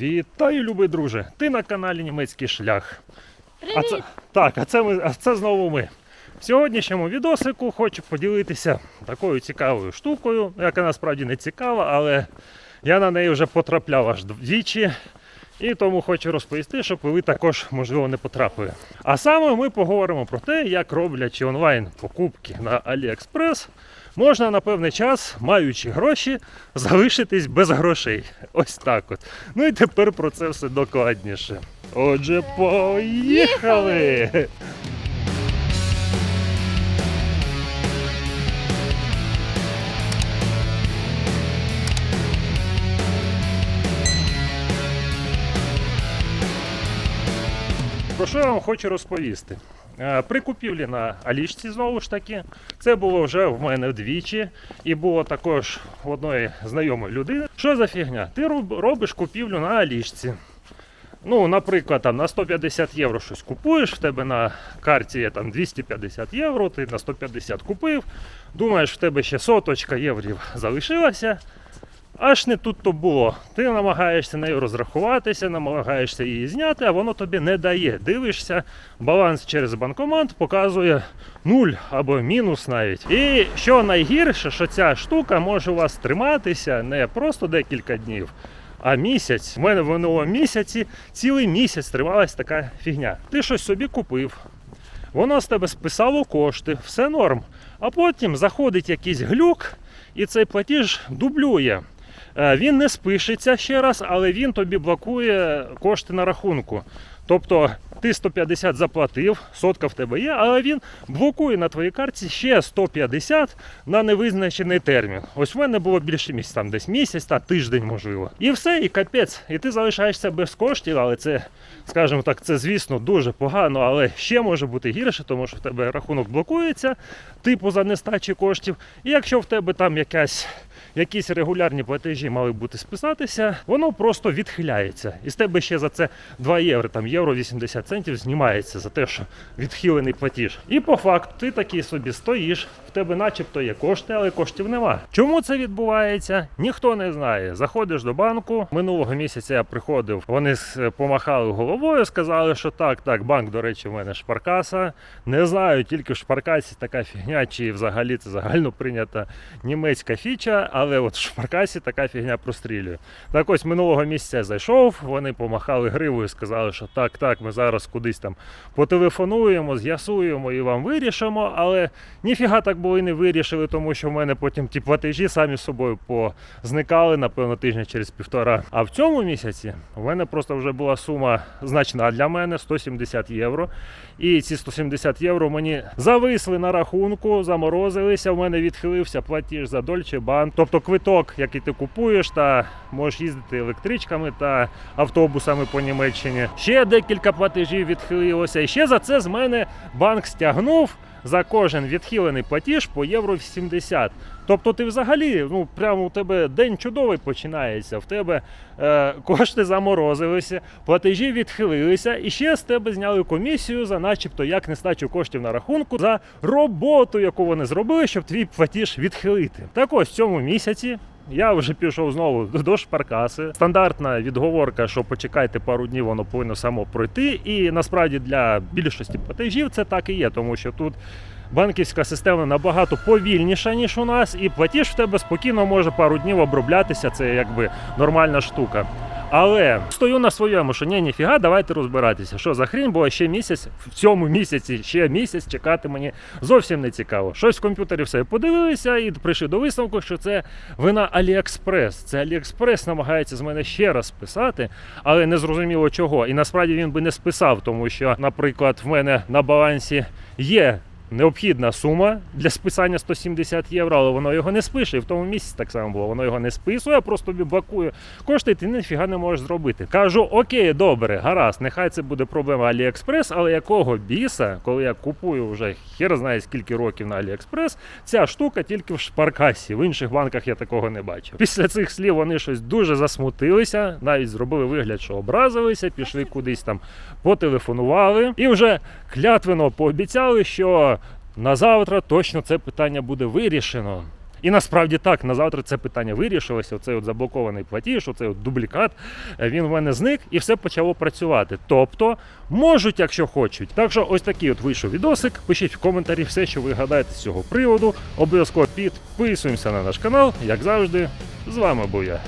Вітаю, любий друже! Ти на каналі Німецький шлях. А це, так, а це, ми, а це знову ми. В сьогоднішньому відосику хочу поділитися такою цікавою штукою, яка насправді не цікава, але я на неї вже потрапляв аж двічі. І тому хочу розповісти, щоб ви також, можливо, не потрапили. А саме ми поговоримо про те, як роблячи онлайн покупки на AliExpress, можна на певний час, маючи гроші, залишитись без грошей. Ось так от. Ну і тепер про це все докладніше. Отже, поїхали! Про що я вам хочу розповісти? Е, При купівлі на Алічці, знову ж таки, це було вже в мене вдвічі, і було також в одної знайомої людини. Що за фігня? Ти робиш купівлю на Алічці. Ну, наприклад, там на 150 євро щось купуєш, в тебе на карті є там 250 євро, ти на 150 купив, думаєш, в тебе ще соточка єврів залишилася. Аж не тут то було. Ти намагаєшся нею розрахуватися, намагаєшся її зняти, а воно тобі не дає. Дивишся, баланс через банкомат показує нуль або мінус навіть. І що найгірше, що ця штука може у вас триматися не просто декілька днів, а місяць. У мене в минулому місяці цілий місяць тривалась така фігня. Ти щось собі купив. Воно з тебе списало кошти, все норм. А потім заходить якийсь глюк, і цей платіж дублює. Е, Він не спишеться ще раз, але він тобі блокує кошти на рахунку. Тобто ти 150 заплатив, сотка в тебе є, але він блокує на твоїй карті ще 150 на невизначений термін. Ось в мене було більше місяць, там десь місяць та тиждень, можливо. І все, і капець. І ти залишаєшся без коштів, але це, скажімо так, це звісно дуже погано, але ще може бути гірше, тому що в тебе рахунок блокується, типу за нестачі коштів. І якщо в тебе там якась якісь регулярні платежі мали бути списатися, воно просто відхиляється. І з тебе ще за це 2 євро, там євро 80 центів знімається за те, що відхилений платіж. І по факту ти такий собі стоїш, в тебе начебто є кошти, але коштів нема. Чому це відбувається? Ніхто не знає. Заходиш до банку. Минулого місяця я приходив, вони помахали головою, сказали, що так, так, банк, до речі, в мене шпаркаса. Не знаю, тільки в шпаркасі така фігня, чи взагалі це загально прийнята німецька фіча, але от в шпаркасі така фігня прострілює. Так ось минулого місяця зайшов, вони помахали гривою, сказали, що так, так, так, ми зараз кудись там потелефонуємо, з'ясуємо і вам вирішимо. Але ніфіга так було і не вирішили, тому що в мене потім ті платежі самі з собою позникали, напевно, тижня через півтора. А в цьому місяці в мене просто вже була сума значна для мене 170 євро. І ці 170 євро мені зависли на рахунку, заморозилися. В мене відхилився платіж за Dolce Bank. Тобто квиток, який ти купуєш, та можеш їздити електричками та автобусами по Німеччині. Ще декілька платежів відхилилося. І ще за це з мене банк стягнув за кожен відхилений платіж по євро 80. Тобто ти взагалі, ну прямо у тебе день чудовий починається. В тебе е, кошти заморозилися, платежі відхилилися, і ще з тебе зняли комісію за, начебто, як нестачу коштів на рахунку за роботу, яку вони зробили, щоб твій платіж відхилити. Так ось цьому місяці. Я вже пішов знову до шпаркаси. Стандартна відговорка, що почекайте пару днів, воно повинно само пройти. І насправді для більшості платежів це так і є, тому що тут банківська система набагато повільніша, ніж у нас, і платіж в тебе спокійно може пару днів оброблятися. Це якби нормальна штука. Але стою на своєму, що ні, ніфіга, давайте розбиратися. Що за хрінь, бо ще місяць, в цьому місяці ще місяць чекати мені зовсім не цікаво. Щось в комп'ютері все подивилися і прийшли до висновку, що це вина AliExpress. Це AliExpress намагається з мене ще раз списати, але не зрозуміло чого. І насправді він би не списав, тому що, наприклад, в мене на балансі є необхідна сума для списання 170 євро, але воно його не спише. І в тому місяці так само було. Воно його не списує, а просто тобі блокує кошти, ти ніфіга не можеш зробити. Кажу, окей, добре, гаразд, нехай це буде проблема AliExpress, але якого біса, коли я купую вже хер знає скільки років на AliExpress, ця штука тільки в шпаркасі. В інших банках я такого не бачив. Після цих слів вони щось дуже засмутилися, навіть зробили вигляд, що образилися, пішли кудись там, потелефонували і вже клятвено пообіцяли, що на завтра точно це питання буде вирішено. І насправді так, на завтра це питання вирішилося. Оцей от заблокований платіж, оцей от дублікат, е, він в мене зник і все почало працювати. Тобто можуть, якщо хочуть. Так що ось такий от вийшов відосик. Пишіть в коментарі все, що ви гадаєте з цього приводу. Обов'язково підписуємося на наш канал. Як завжди, з вами був я.